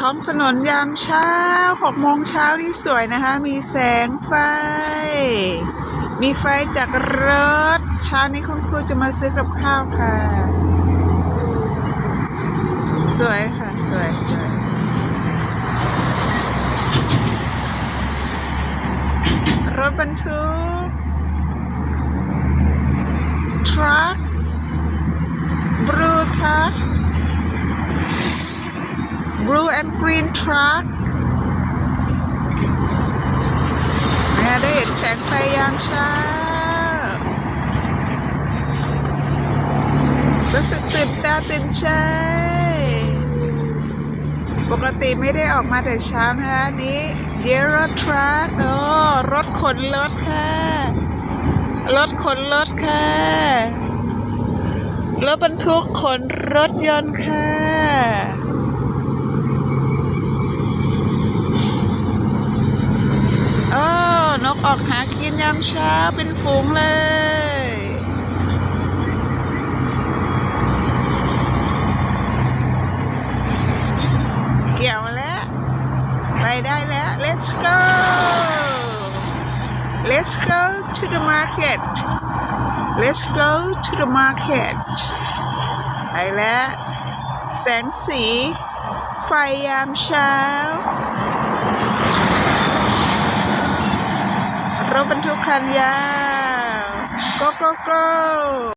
ท้องถนนยามเช้าหกโมงเช้าที่สวยนะคะ มีแสงไฟ มีไฟจากรถ เช้านี้คุณครูจะมาซื้อกับข้าวค่ะ สวยค่ะ สวยสวยรถบรรทุก ทรัคบลูทรัค and green truck แม่ได้เห็นแสงไฟยามเช้ารู้สึกตื่นตาตื่นใจปกติไม่ได้ออกมาแต่เช้านะคะนนี้ yellow truck โอ้รถขนรถค่ะ รถขนรถค่ะรถบรรทุกขนรถยนต์ค่ะ โอ้นก ออกหากินยามเช้าเป็นฝูงเลย เกี่ยวแล้ว ไปได้แล้ว let's go let's go to the market let's go to the market ไปแล้ว แสงสี ไฟยามเช้า รถบรรทุกคันยาว go go go